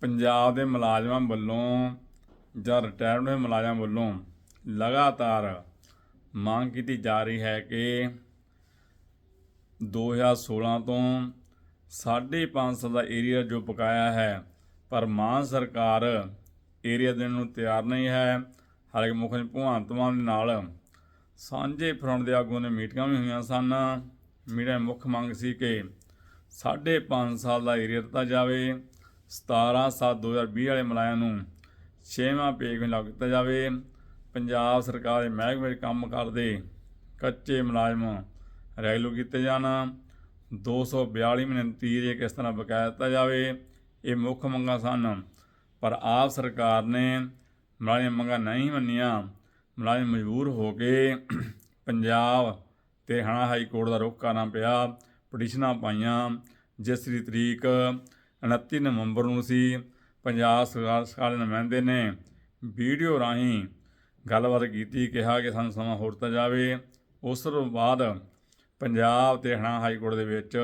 ਪੰਜਾਬ ਦੇ ਮੁਲਾਜ਼ਮਾਂ ਵੱਲੋਂ ਜਾਂ ਰਿਟਾਇਰਡ ਹੋਏ ਮੁਲਾਜ਼ਮਾਂ ਵੱਲੋਂ ਲਗਾਤਾਰ ਮੰਗ ਕੀਤੀ ਜਾ ਰਹੀ ਹੈ ਕਿ 2016 ਤੋਂ 5.5 ਦਾ ਏਰੀਆ ਜੋ ਪਕਾਇਆ ਹੈ, ਪਰ ਮਾਨ ਸਰਕਾਰ ਏਰੀਆ ਦੇਣ ਨੂੰ ਤਿਆਰ ਨਹੀਂ ਹੈ। ਹਾਲਾਂਕਿ ਮੁੱਖ ਭਗਵੰਤ ਮਾਨ ਦੇ ਨਾਲ ਸਾਂਝੇ ਫਰੰਟ ਦੇ ਆਗੂਆਂ ਨੇ ਮੀਟਿੰਗਾਂ ਵੀ ਹੋਈਆਂ ਸਨ। ਮੀਟਿੰਗ ਮੁੱਖ ਮੰਗ ਸੀ ਕਿ 5.5 ਸਾਲ ਦਾ ਏਰੀਆ ਦਿੱਤਾ ਜਾਵੇ। 17 7 2020 ਵਾਲੇ ਮਲਾਇਆ ਨੂੰ ਛੇਵਾਂ ਪੇ ਵੀ ਲਾਗੂ ਕੀਤਾ ਜਾਵੇ। ਪੰਜਾਬ ਸਰਕਾਰ ਦੇ ਮਹਿਕਮੇ ਵਿੱਚ ਕੰਮ ਕਰਦੇ ਕੱਚੇ ਮੁਲਾਜ਼ਮ ਰੈਗੂਲਰ ਕੀਤੇ ਜਾਣ। 242 ਮਹੀਨੇ ਤੀਰੇ ਕਿਸ ਤਰ੍ਹਾਂ ਬਕਾਇਆ ਦਿੱਤਾ ਜਾਵੇ, ਇਹ ਮੁੱਖ ਮੰਗਾਂ ਸਨ। ਪਰ ਆਪ ਸਰਕਾਰ ਨੇ ਮੁਲਾਜ਼ਮ ਮੰਗਾਂ ਨਹੀਂ ਮੰਨੀਆਂ। ਮੁਲਾਜ਼ਮ ਮਜਬੂਰ ਹੋ ਕੇ ਪੰਜਾਬ ਤੇ ਹਣਾ ਹਾਈ ਕੋਰਟ ਦਾ ਰੁਖ ਕਰਨਾ ਪਿਆ। ਪਟੀਸ਼ਨਾਂ ਪਾਈਆਂ। ਜਿਸ ਦੀ ਤਰੀਕ 29 ਨਵੰਬਰ ਨੂੰ ਸੀ। ਪੰਜਾਬ ਸਰਕਾਰ ਸਰਕਾਰ ਦੇ ਨੁਮਾਇੰਦੇ ਨੇ। ਵੀਡੀਓ ਰਾਹੀਂ ਗੱਲਬਾਤ ਕੀਤੀ, ਕਿਹਾ ਕਿ ਸਾਨੂੰ ਸਮਾਂ ਹੋਰ ਦਿੱਤਾ ਜਾਵੇ। ਉਸ ਤੋਂ ਬਾਅਦ ਪੰਜਾਬ ਤੇ ਹਣਾ ਹਾਈ ਕੋਰਟ ਦੇ ਵਿੱਚ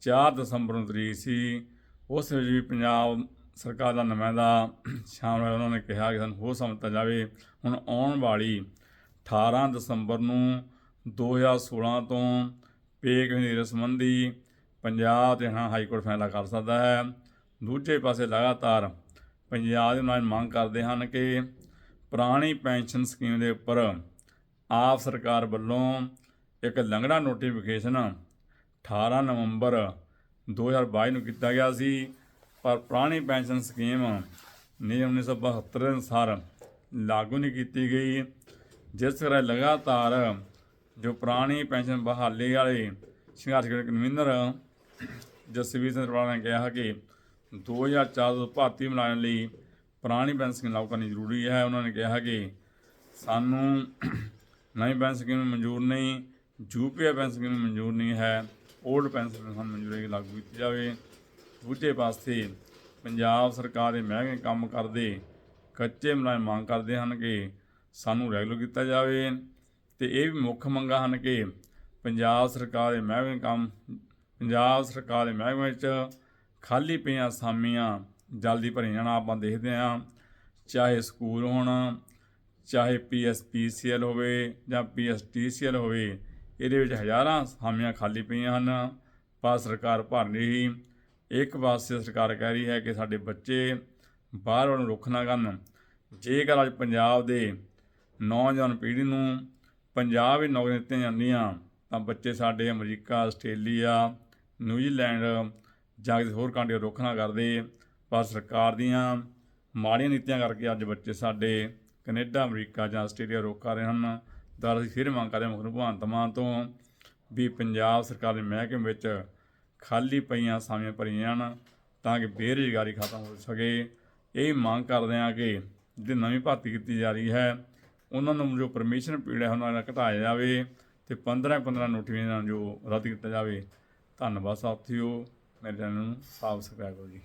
4 ਦਸੰਬਰ ਨੂੰ ਤਰੀਕ ਸੀ। ਉਸ ਵਿੱਚ ਵੀ ਪੰਜਾਬ ਸਰਕਾਰ ਦਾ ਨੁਮਾਇੰਦਾ ਸ਼ਾਮਲ ਹੋਇਆ। ਉਹਨਾਂ ਨੇ ਕਿਹਾ ਕਿ ਸਾਨੂੰ ਹੋਰ ਸਮਾਂ ਦਿੱਤਾ ਜਾਵੇ। ਹੁਣ ਆਉਣ ਵਾਲੀ 18 ਦਸੰਬਰ ਨੂੰ 2016 ਤੋਂ ਪੇ ਕਮੇਟੀ ਸੰਬੰਧੀ ਪੰਜਾਬ ਤੇ ਹਣਾ ਹਾਈ ਕੋਰਟ ਫੈਸਲਾ ਕਰ ਸਕਦਾ ਹੈ। ਦੂਜੇ ਪਾਸੇ ਲਗਾਤਾਰ ਪੰਜਾਬ ਦੇ ਨਾਲ ਮੰਗ ਕਰਦੇ ਹਨ ਕਿ ਪੁਰਾਣੀ ਪੈਨਸ਼ਨ ਸਕੀਮ ਦੇ ਉੱਪਰ ਆਪ ਸਰਕਾਰ ਵੱਲੋਂ ਇੱਕ ਲੰਗੜਾ ਨੋਟੀਫਿਕੇਸ਼ਨ 18 ਨਵੰਬਰ 2022 ਨੂੰ ਕੀਤਾ ਗਿਆ ਸੀ। ਪਰ ਪੁਰਾਣੀ ਪੈਨਸ਼ਨ ਸਕੀਮ ਨਿਯਮ 1972 ਦੇ ਅਨੁਸਾਰ ਲਾਗੂ ਨਹੀਂ ਕੀਤੀ ਗਈ। ਜਿਸ ਕਰਕੇ ਲਗਾਤਾਰ ਜੋ ਪੁਰਾਣੀ ਪੈਨਸ਼ਨ ਬਹਾਲੀ ਵਾਲੇ ਸੰਘਰਸ਼ ਕਨਵੀਨਰ ਜਸਵੀਰ ਸਿੰਘ ਰਵਾਲਾ ਨੇ ਕਿਹਾ ਕਿ 2004 ਤੋਂ ਭਾਰਤੀ ਮੁਲਾਜ਼ਮ ਲਈ ਪੁਰਾਣੀ ਪੈਨਸ਼ਨ ਲਾਗੂ ਕਰਨੀ ਜ਼ਰੂਰੀ ਹੈ। ਉਹਨਾਂ ਨੇ ਕਿਹਾ ਕਿ ਸਾਨੂੰ ਨਵੀਂ ਪੈਨਸ਼ਨ ਸਕੀਮ ਮਨਜ਼ੂਰ ਨਹੀਂ ਯੂਪੀਆਈ ਪੈਨਸ਼ਨ ਸਕੀਮ ਮਨਜ਼ੂਰ ਨਹੀਂ ਹੈ। 올ਡ ਪੈਨਸ਼ਨ ਸਾਨੂੰ ਮਨਜ਼ੂਰ ਹੈ ਲਾਗੂ ਕੀਤੀ ਜਾਵੇ। ਦੂਜੇ ਪਾਸੇ ਪੰਜਾਬ ਸਰਕਾਰ ਦੇ ਮਹਿਕਮੇ ਕੰਮ ਕਰਦੇ, ਕੱਚੇ ਮੁਲਾਜ਼ਮ ਮੰਗ ਕਰਦੇ ਹਨ ਕਿ ਸਾਨੂੰ ਰੈਗੂਲਰ ਕੀਤਾ ਜਾਵੇ। ਤੇ ਇਹ ਵੀ ਮੁੱਖ ਮੰਗਾਂ ਹਨ ਕਿ ਪੰਜਾਬ ਸਰਕਾਰ ਦੇ ਮਹਿਕਮੇ ਕੰਮ ਪੰਜਾਬ ਸਰਕਾਰ ਦੇ ਮਹਿਕਮੇ ਵਿੱਚ ਖਾਲੀ ਪਈਆਂ ਅਸਾਮੀਆਂ ਜਲਦੀ ਭਰੀਆਂ ਜਾਣਾ, ਆਪਾਂ ਦੇਖਦੇ ਹਾਂ। ਚਾਹੇ ਸਕੂਲ ਹੋਣ, ਚਾਹੇ ਪੀਐਸਪੀਸੀਐਲ ਹੋਵੇ ਜਾਂ ਪੀਐਸਟੀਸੀਐਲ ਹੋਵੇ, ਇਹਦੇ ਵਿੱਚ ਹਜ਼ਾਰਾਂ ਅਸਾਮੀਆਂ ਖਾਲੀ ਪਈਆਂ ਹਨ। ਪਰ ਸਰਕਾਰ ਭਰ ਨਹੀਂ ਇੱਕ ਪਾਸੇ ਸਰਕਾਰ ਕਹਿ ਰਹੀ ਹੈ ਕਿ ਸਾਡੇ ਬੱਚੇ ਬਾਹਰ ਵੱਲ ਨੂੰ ਰੁੱਖ ਨਾ ਕਰਨ। ਜੇਕਰ ਅੱਜ ਪੰਜਾਬ ਦੇ ਨੌਜਵਾਨ ਪੀੜ੍ਹੀ ਨੂੰ ਪੰਜਾਬ ਵਿੱਚ ਨੌਕਰੀਆਂ ਦਿੱਤੀਆਂ ਜਾਂਦੀਆਂ, ਤਾਂ ਬੱਚੇ ਸਾਡੇ, ਅਮਰੀਕਾ, ਆਸਟ੍ਰੇਲੀਆ ਨਿਊਜ਼ੀਲੈਂਡ ਜਾਂ ਕਿਸੇ ਹੋਰ ਕੰਟਰੀ ਰੁੱਖ ਨਾ ਕਰਦੇ, ਪਰ ਸਰਕਾਰ ਦੀਆਂ ਮਾੜੀਆਂ ਨੀਤੀਆਂ ਕਰਕੇ ਅੱਜ ਬੱਚੇ ਸਾਡੇ ਕੈਨੇਡਾ, ਅਮਰੀਕਾ ਜਾਂ ਆਸਟ੍ਰੇਲੀਆ ਰੁੱਖ ਕਰ ਰਹੇ ਹਨ। ਦਰ ਅਸੀਂ ਫਿਰ ਮੰਗ ਕਰਦੇ ਹਾਂ ਮੁੱਖ ਭਗਵੰਤ ਮਾਨ ਤੋਂ ਵੀ ਪੰਜਾਬ ਸਰਕਾਰ ਦੇ ਮਹਿਕਮੇ ਵਿੱਚ ਖਾਲੀ ਪਈਆਂ ਸਾਮੀਆਂ ਭਰੀਆਂ ਜਾਣ ਤਾਂ ਕਿ ਬੇਰੁਜ਼ਗਾਰੀ ਖਤਮ ਹੋ ਸਕੇ। ਇਹ ਮੰਗ ਕਰਦੇ ਹਾਂ ਕਿ ਜਿਹੜੀ ਨਵੀਂ ਭਰਤੀ ਕੀਤੀ ਜਾ ਰਹੀ ਹੈ, ਉਹਨਾਂ ਨੂੰ ਜੋ ਪਰਮਿਸ਼ਨ ਪੀੜ ਹੈ, ਉਹਨਾਂ ਦਾ ਘਟਾਇਆ ਜਾਵੇ ਤੇ 15 15 ਨੋਟੀਫਿਕੇਸ਼ਨ ਜੋ ਰੱਦ ਕੀਤਾ ਜਾਵੇ। ਧੰਨਵਾਦ ਸਾਥੀਓ ਮੇਰੇ ਚੈਨਲ ਨੂੰ ਸਬਸਕ੍ਰਾਈਬ ਕਰੋ ਜੀ।